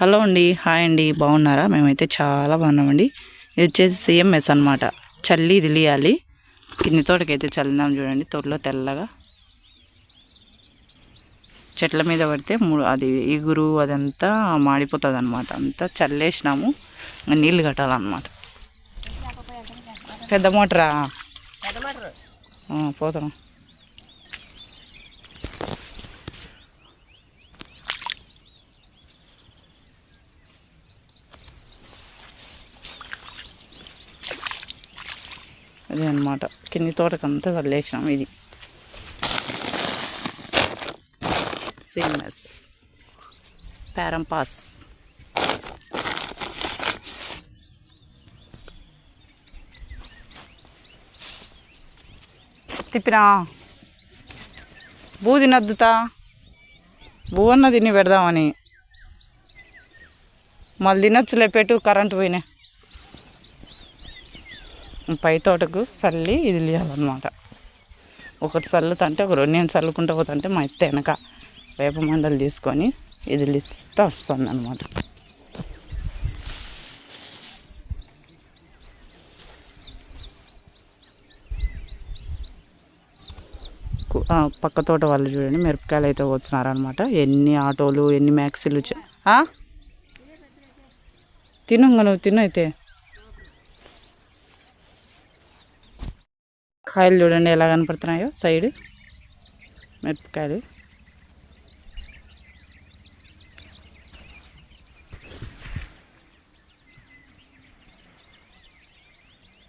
Hello అండి. Hi అండి. బాగున్నారా? మేమైతే చాలా బాగున్నామండి. ఇది వచ్చేసి సిఎంఎస్ అనమాట చల్లి ఇది లియాలి కింది తోటకైతే చల్లినాం చూడండి. తోటలో తెల్లగా. చెట్ల మీద పడితే అది ఇగురు అదంతా మాడిపోతుంది అనమాట అంతా చల్లేసినాము. నీళ్ళు కట్టాలన్నమాట. పెద్ద మోటరా? పోతాం. అదే అనమాట కింది తోటకంతా చల్లేసినాం ఇది. సిఎంఎస్ పాస్ తిప్పినా? బూ తినద్దుతా? బూ అన్న తిని పెడదామని. మళ్ళీ తినొచ్చులే పెట్టు కరెంటు పోయినా పై తోటకు చల్లి ఇది లేయాలన్నమాట ఒకటి చల్లుతుంటే ఒక రెండు నేను చల్లుకుంటూ పోతుంటే మా ఇత్త వెనక వేప మండలు తీసుకొని ఇది లిస్తా వస్తుంది అనమాట పక్క తోట వాళ్ళు చూడండి మిరపకాయలు అయితే వచ్చినారనమాట ఎన్ని ఆటోలు ఎన్ని మ్యాక్సీలు వచ్చా- తిను నువ్వు తిను అయితే. కాయలు చూడండి ఎలా కనపడుతున్నాయో. సైడ్ మిరపకాయలు.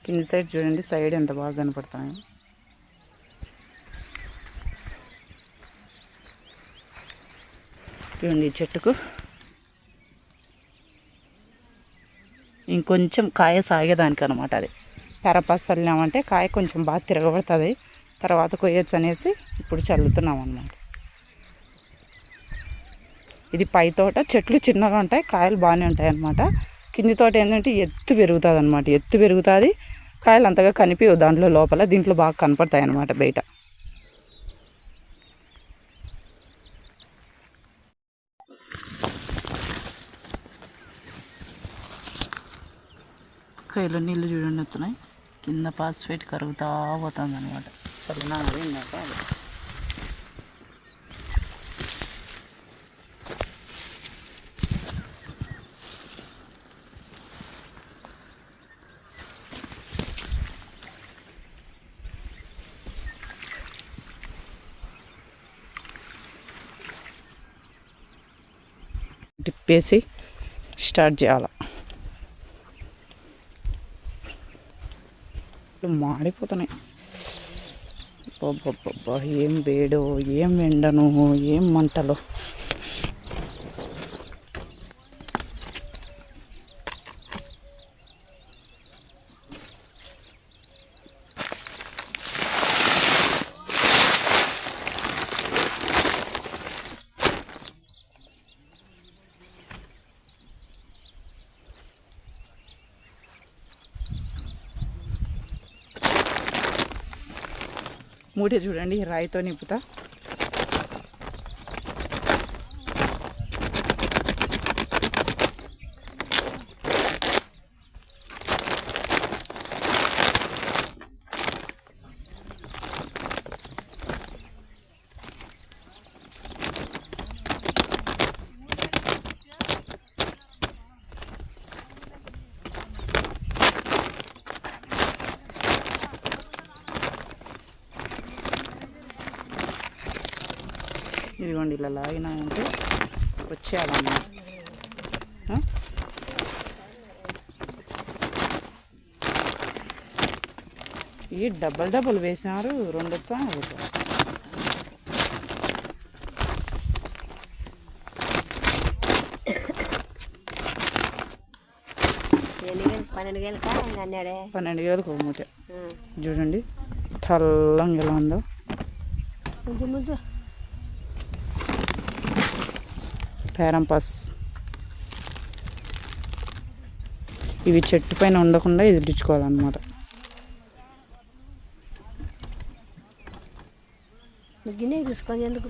కింది సైడ్ చూడండి సైడ్ ఎంత బాగా కనపడుతున్నాయో. చూడండి ఈ చెట్టుకు. ఇంకొంచెం కాయ సాగేదానికి అనమాట అది. పెరపాస్ చల్లినామంటే కాయ కొంచెం బాగా తిరగబడుతుంది. తర్వాత కొయ్యొచ్చు అనేసి ఇప్పుడు చల్లుతున్నాం అనమాట ఇది పై తోట చెట్లు చిన్నగా ఉంటాయి కాయలు బాగానే ఉంటాయి అనమాట కింది తోట ఏంటంటే ఎత్తు పెరుగుతుంది అనమాట ఎత్తు పెరుగుతుంది కాయలు అంతగా కనిపించవు దాంట్లో లోపల దీంట్లో బాగా కనపడతాయి అన్నమాట బయట. కాయలు నీళ్ళు చూడండి వస్తున్నాయి కింద పాస్ఫేట్ కరుగుతా పోతుంది అనమాట చల్లనా అది. ఇందాక టిప్పేసి స్టార్ట్ చేయాలి? మాడిపోతున్నాయి. అబ్బబ్బబ్బబ్బా, ఏం వేడో ఏం ఎండను ఏం మంటలో. మూడే చూడండి రాయితో నింపుతా. ఇదిగోండి ఇలా లాగినామంటే వచ్చేయాలన్నమాట? ఈ డబ్బల్ డబ్బులు వేసినారు రెండు వచ్చా పన్నెండు వేలకు? మూట. చూడండి తెల్లంగా ఎలా ఉందో. పేరంపాస్ ఇవి చెట్టు పైన ఉండకుండా ఎదిరించుకోవాలన్నమాట. గిన్నె ఎందుకు?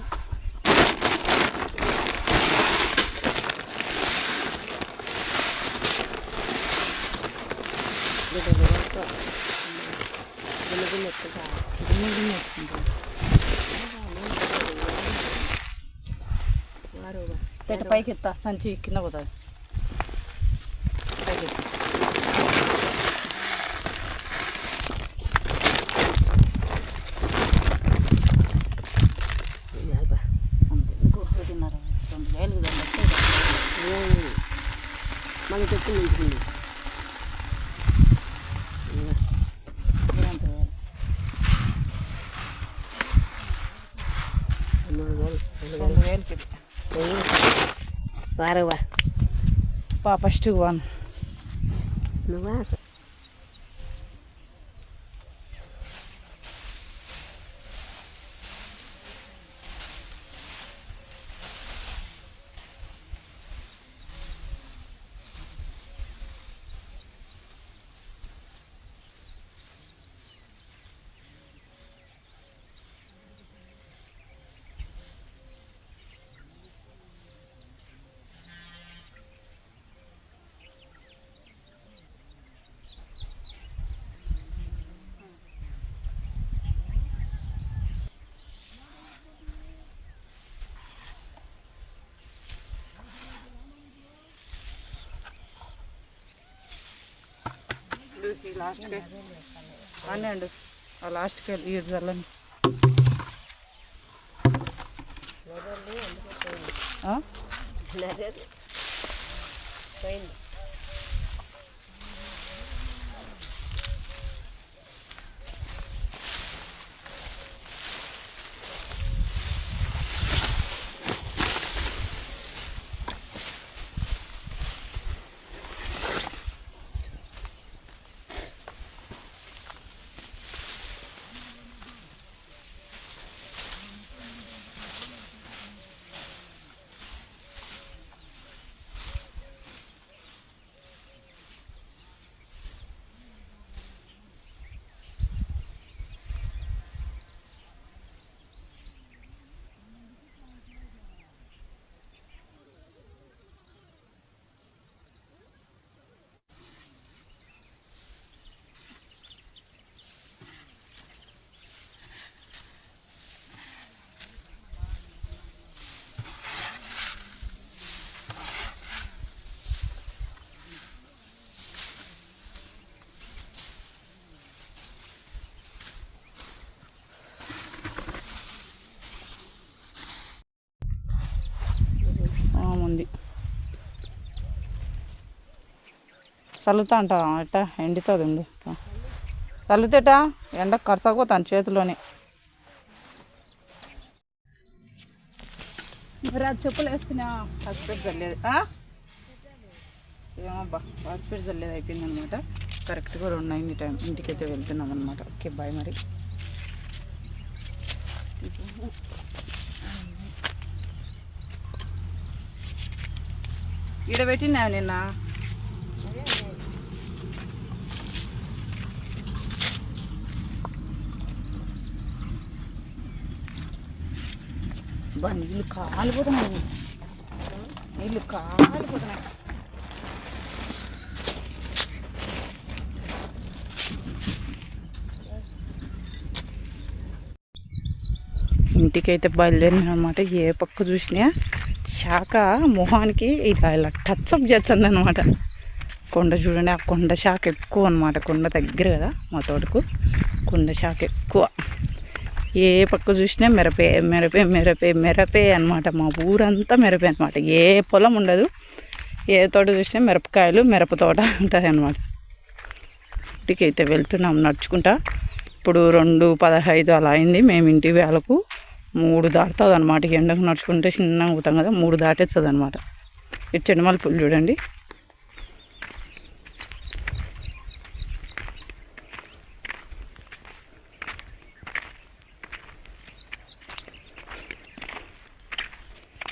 తెట్ట పైకి ఎత్తా సంచి కింద పోతుంది. పైకి ఎత్తా. అంతే ఇంకో ఒకటిన్నర Where are two one. No. One నువ్వా లాస్ట్కి ఆ లాస్ట్కి వెళ్ళి ఈ చల్లని పోయింది ఆ, ఉంది చల్లుతా అంట. ఎట్ట? ఎండుతుంది ఉండు చల్లుతేట? ఎండ కరసకపోతాను చేతిలోనే. మరి అది చెప్పులు వేసుకున్నా హాస్పిటల్ చల్లేదు? ఏమబ్బా? హాస్పిటల్ చల్లేదు అయిపోయింది అనమాట కరెక్ట్గా రెండు అయింది టైం. ఇంటికైతే వెళ్తున్నాం అనమాట ఓకే బాయ్ మరి. ఈడ పెట్టినా నిన్న? బా నీళ్ళు కాలిపోతున్నాయి. నీళ్ళు కాలిపోతున్నాయి. ఇంటికైతే బయలుదేరినమాట ఏ పక్క చూసినా శాఖ మొహానికి ఇలా ఇలా టచ్అప్ చేస్తుంది అనమాట కొండ చూడండి ఆ కొండ శాఖ ఎక్కువ అనమాట కొండ దగ్గర కదా మా తోటకు. కొండ శాఖ ఎక్కువ. ఏ పక్క చూసినా మిరపే మిరపే మిరపే మిరపే అనమాట మా ఊరంతా మిరపే అనమాట ఏ పొలం ఉండదు ఏ తోట చూసినా మిరపకాయలు మిరప తోట ఉంటుంది అనమాట ఇంటికి అయితే వెళ్తున్నాం నడుచుకుంటా. ఇప్పుడు రెండు పదహైదు అలా అయింది. మేము ఇంటి వేళకు మూడు దాటుతుంది అనమాట ఎండకు నడుచుకుంటే చిన్నగా అవుతాం కదా మూడు దాటేస్తుంది అనమాట ఇటు చెండుమల్లి పూలు చూడండి.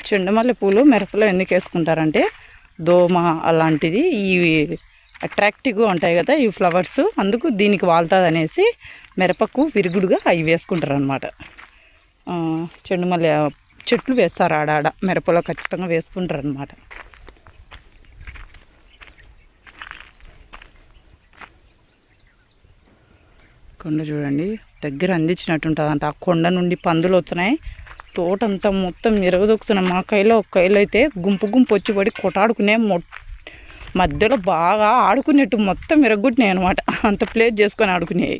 చెండుమల్లె పూలు మిరపలో ఎందుకు వేసుకుంటారంటే దోమ అలాంటిది ఇవి అట్రాక్టివ్గా ఉంటాయి కదా ఈ ఫ్లవర్స్. అందుకు దీనికి వాళ్తుంది అనేసి మిరపకు విరుగుడుగా అవి వేసుకుంటారు అనమాట చెండుమల్లె చెట్లు వేస్తారు ఆడాడ మిరపలో ఖచ్చితంగా వేసుకుంటారు అనమాట కొండ చూడండి దగ్గర అందించినట్టు ఉంటుంది అంట ఆ కొండ నుండి పందులు వచ్చినాయి. తోట అంతా మొత్తం ఎరగదొక్కుతున్నాయి మా కైలో ఒక కైలో అయితే గుంపు గుంపు వచ్చి పడి కొటాడుకునే మొ మధ్యలో బాగా ఆడుకునేట్టు మొత్తం ఎరగొట్టినాయి అనమాట అంత ప్లేస్ చేసుకొని ఆడుకునేవి.